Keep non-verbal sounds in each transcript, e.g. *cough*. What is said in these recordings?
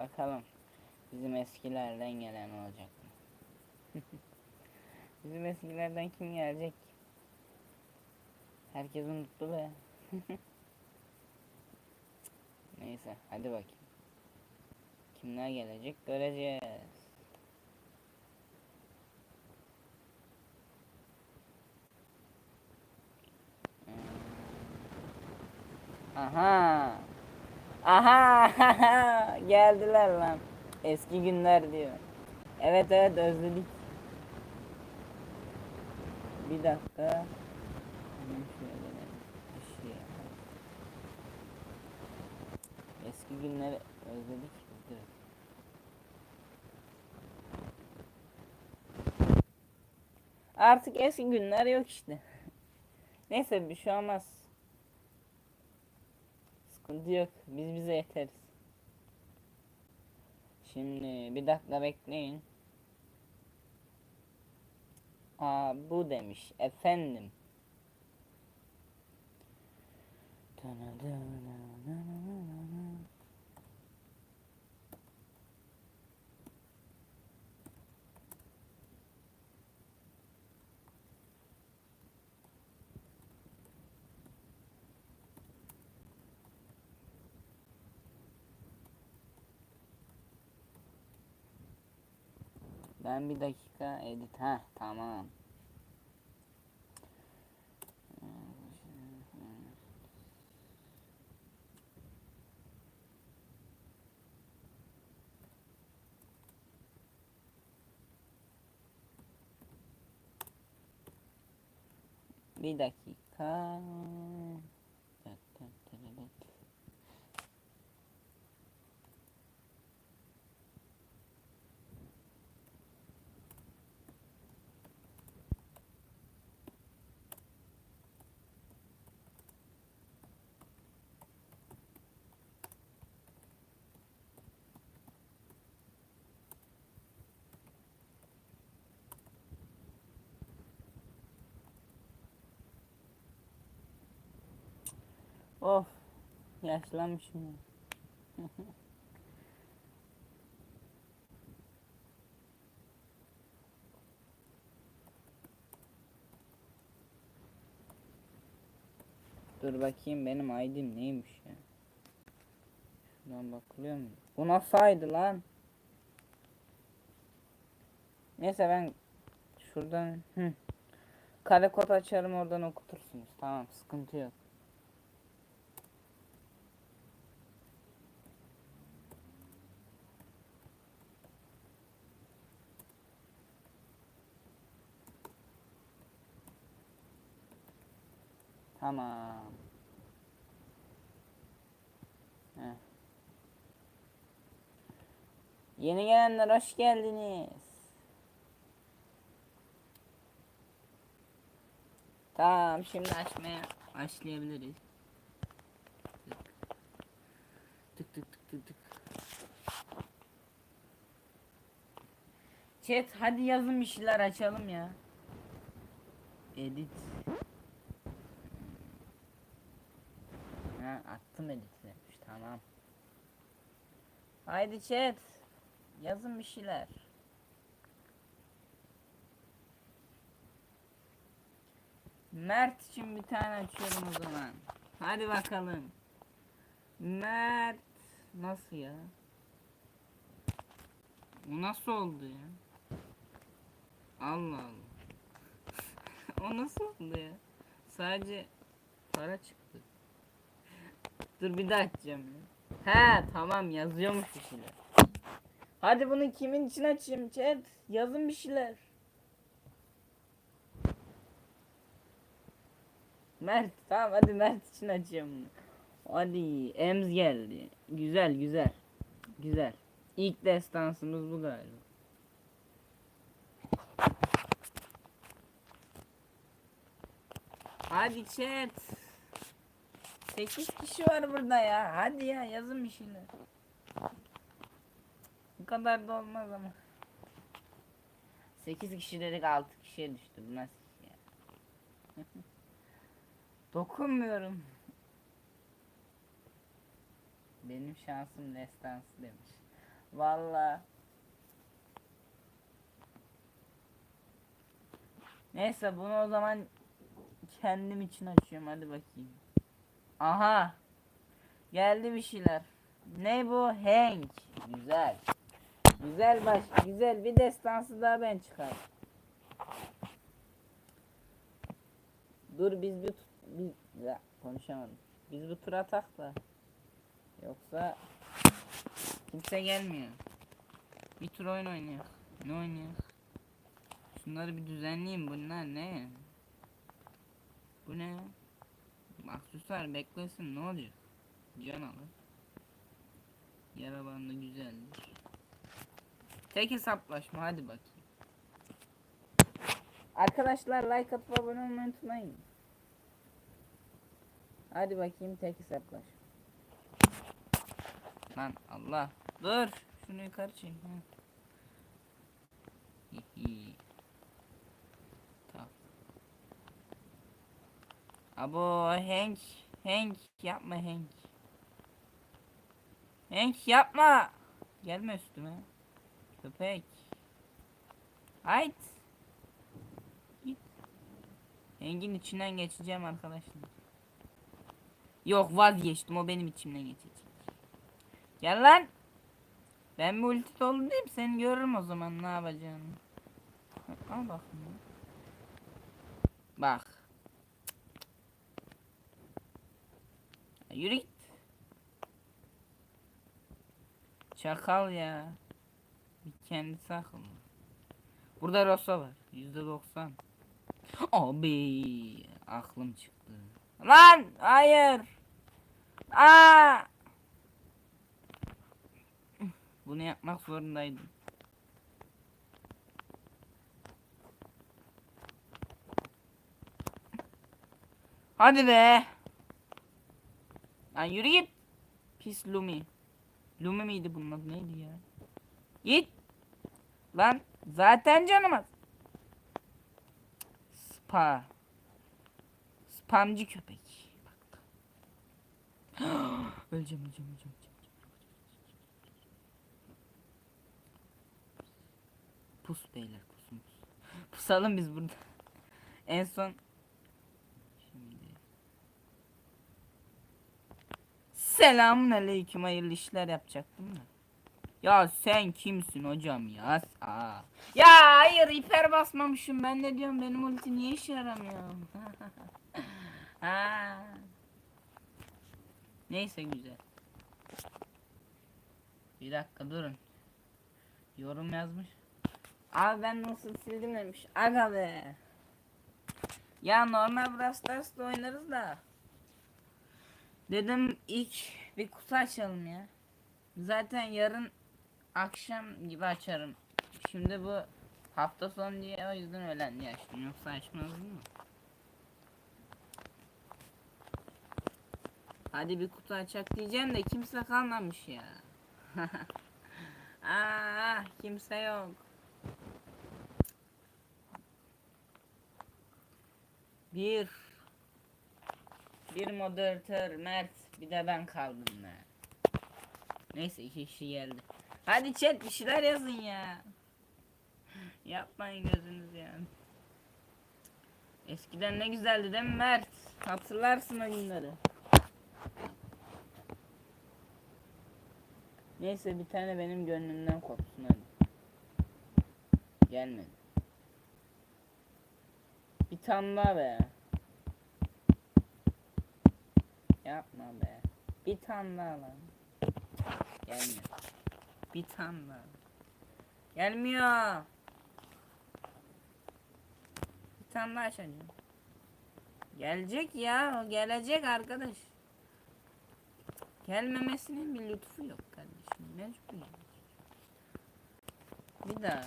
Bakalım bizim eskilerden gelen olacak mı? *laughs* bizim eskilerden kim gelecek? Herkes unuttu be. *laughs* Neyse hadi bakayım. Kimler gelecek göreceğiz. Aha. Aha. *laughs* Geldiler lan. Eski günler diyor. Evet evet özledik. Bir dakika. Şey. Eski günleri özledik. Artık eski günler yok işte. *laughs* Neyse bir şey olmaz. Sıkıntı yok. Biz bize yeteriz. Şimdi bir dakika bekleyin. Aa bu demiş efendim. Ben bir dakika edit. Ha tamam. Bir dakika. Of. Yaşlanmışım ya. Dur bakayım benim ID'm neymiş ya. Şuradan bakılıyor mu? Bu nasıl ID lan? Neyse ben şuradan hı. Kare kod açarım oradan okutursunuz. Tamam sıkıntı yok. Tamam. Heh. Yeni gelenler hoş geldiniz. Tamam şimdi açmaya başlayabiliriz. Tık tık tık tık tık. Chat hadi yazın bir şeyler açalım ya. Edit. Ha attım edit demiş tamam. Haydi chat. Yazın bir şeyler. Mert için bir tane açıyorum o zaman. Hadi bakalım. Mert nasıl ya? O nasıl oldu ya? Allah Allah. *laughs* o nasıl oldu ya? Sadece para çıktı. Dur bir daha açacağım. He tamam yazıyormuş bir şeyler. Hadi bunu kimin için açayım chat? Yazın bir şeyler. Mert tamam hadi Mert için açıyorum bunu. Hadi Ems geldi. Güzel güzel. Güzel. İlk destansımız bu galiba. Hadi chat. 8 kişi var burada ya. Hadi ya yazın bir. Bu kadar da olmaz ama. 8 kişi dedik 6 kişiye düştü. Bu nasıl iş ya? *laughs* Dokunmuyorum. Benim şansım destansı demiş. Valla. Neyse bunu o zaman kendim için açıyorum hadi bakayım. Aha. Geldi bir şeyler. Ne bu? Hank. Güzel. Güzel baş, güzel bir destansı daha ben çıkar. Dur biz bir biz ya, konuşamadım. Biz bu tur atak da. Yoksa kimse gelmiyor. Bir tur oyun oynuyor. Ne oynuyor? Şunları bir düzenleyeyim bunlar ne? Bu ne? Aksesuar beklesin ne olacak? Can alır. Yara bandı güzeldir. Tek hesaplaşma hadi bakayım. Arkadaşlar like atıp abone olmayı unutmayın. Hadi bakayım tek hesaplaşma. Lan Allah. Dur. Şunu yukarı çek. Hihi. Tamam. Abo Hank. Hank yapma Hank. Hank yapma. Gelme üstüme. Köpek. Hayt. Git. Hank'in içinden geçeceğim arkadaşlar. Yok vazgeçtim o benim içimden geçecek. Gel lan. Ben bir ulti dolu değilim seni görürüm o zaman ne yapacağını. Al bakayım. Bak. Ya Yürü git. Çakal ya. Kendisi akıllı. Burada Rosa var. Yüzde doksan. Abi aklım çıktı. Lan hayır. Aa! Bunu yapmak zorundaydım. Hadi be. Lan yürü git. Pis Lumi. Lumi miydi bunun adı neydi ya? Git. Lan zaten canım az. Spa. Spamcı köpek. Bak. *gasps* öleceğim, öleceğim, öleceğim, öleceğim. Pus beyler pusun pus. Pusalım biz burada. en son şimdi Selamun aleyküm hayırlı işler yapacaktım da. Ya sen kimsin hocam ya? Aa. Ya hayır hiper basmamışım ben ne diyorum benim ulti niye işe yaramıyor? *laughs* Neyse güzel. Bir dakika durun. Yorum yazmış. Abi ben nasıl sildim demiş. Aga be. Ya normal Brawl Stars'ta oynarız da. Dedim ilk bir kutu açalım ya. Zaten yarın akşam gibi açarım. Şimdi bu hafta sonu diye o yüzden öğlen diye açtım. Yoksa açmazdım mı? Hadi bir kutu açak diyeceğim de kimse kalmamış ya. *laughs* Aa, kimse yok. Bir bir moderatör Mert bir de ben kaldım be. Neyse iki kişi geldi. Hadi chat bir şeyler yazın ya. Yapmayın gözünüz yani. Eskiden ne güzeldi değil mi Mert? Hatırlarsın o günleri. Neyse bir tane benim gönlümden kopsun hadi. Gelmedi. Bir tane daha be. Yapma be. Bir tane daha lan. Gelmiyor. Bir tane daha. Gelmiyor. Bir tane daha açacağım. Gelecek ya. O gelecek arkadaş. Gelmemesinin bir lütfu yok kardeşim. Mecbur. Bir daha.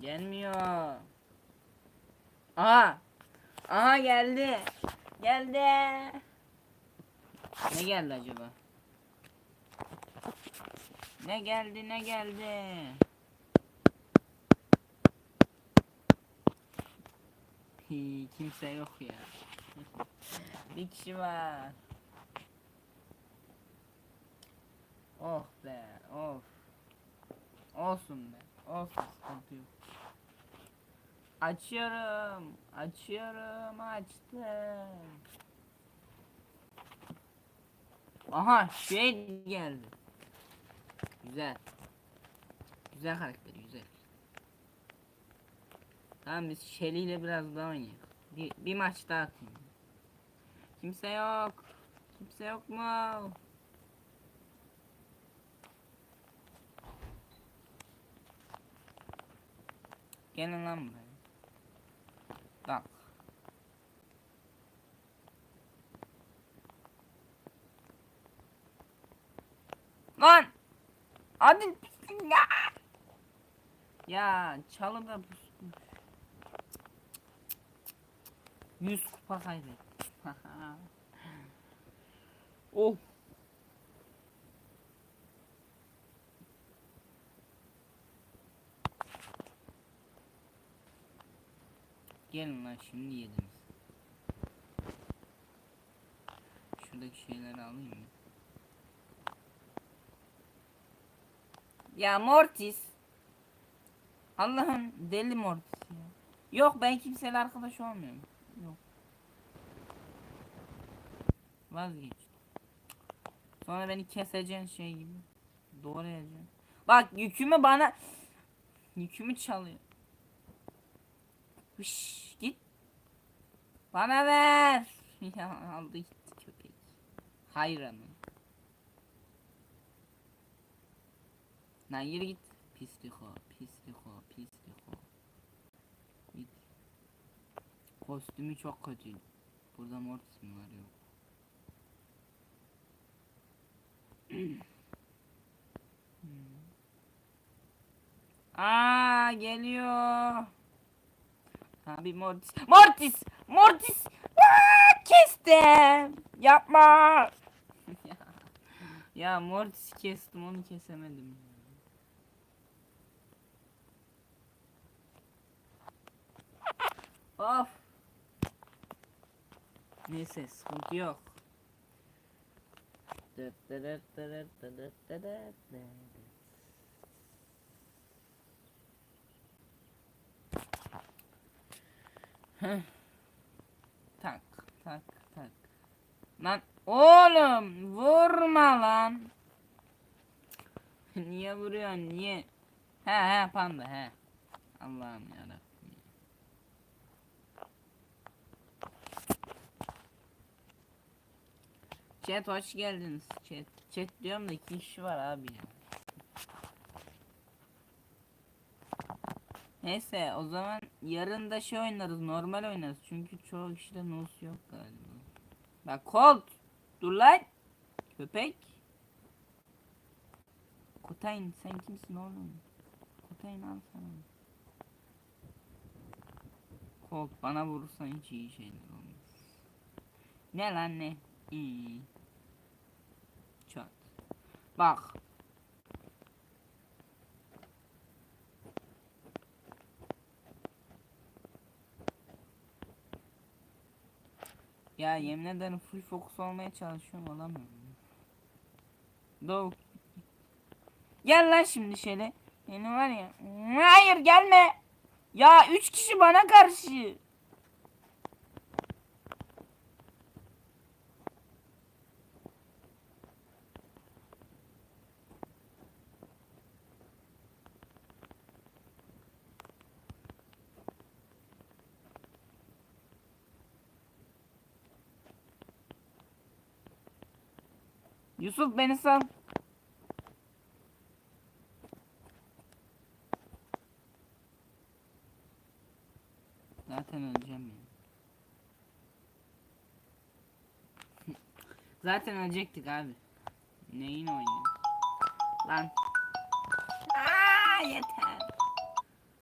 Gelmiyor. Aha. Aha geldi. Geldi. Ne geldi acaba? Ne geldi ne geldi? Hi, kimse yok ya. *laughs* Bir kişi var. Oh be of. Olsun be. Olsun sıkıntı yok. Açıyorum. Açıyorum. Açtım. Aha şey geldi. Güzel. Güzel karakter güzel. Tamam biz Shelly ile biraz daha oynayalım. Bir, bir maç daha atayım. Kimse yok. Kimse yok mu? Gelin lan buraya. Bak. Lan! Hadi ya. Ya çalıda pusmuş. 100 kupa kaybettim. *laughs* oh. Gelin lan şimdi yediniz. Şuradaki şeyleri alayım mı? Ya Mortis. Allah'ım deli Mortis ya. Yok ben kimseyle arkadaş olmuyorum. Yok. Vazgeç. Sonra beni keseceksin şey gibi. Doğrayacaksın. Bak yükümü bana yükümü çalıyor. Hış, git. Bana ver. *laughs* Ya aldı gitti köpek. Hayranım. Lan yürü git. Pislik o, pislik o, pislik o. Git. Kostümü çok kötü. Burada mi var yok. *clears throat* Hmm. Aa geliyor. Abi Mortis. Mortis! Mortis! Aa, kestim. Yapma. *laughs* ya, Mortis kestim onu kesemedim. Of. Neyse sıkıntı yok. Dıt dıt dıt dıt dıt dıt dıt dıt dıt. Heh. Tak tak tak. Lan oğlum vurma lan. *laughs* niye vuruyorsun niye? He he panda he. Allah'ım yarabbim. Chat hoş geldiniz. Chat. Chat diyorum da iki kişi var abi ya. Neyse o zaman yarın da şey oynarız normal oynarız çünkü çoğu kişide nos yok galiba. Bak Colt dur lan köpek. Kutayn sen kimsin oğlum? Kutayn al sana. Colt bana vurursan hiç iyi şeyler olmaz. Ne lan ne? İyi. Çat. Bak Ya yemin ederim full fokus olmaya çalışıyorum olamıyorum. Doğu. Gel lan şimdi şöyle. Beni var ya. Hayır gelme. Ya üç kişi bana karşı. Yusuf beni sal. Zaten öleceğim ya. *laughs* Zaten ölecektik abi. Neyin oynuyor? Lan. Aa, yeter.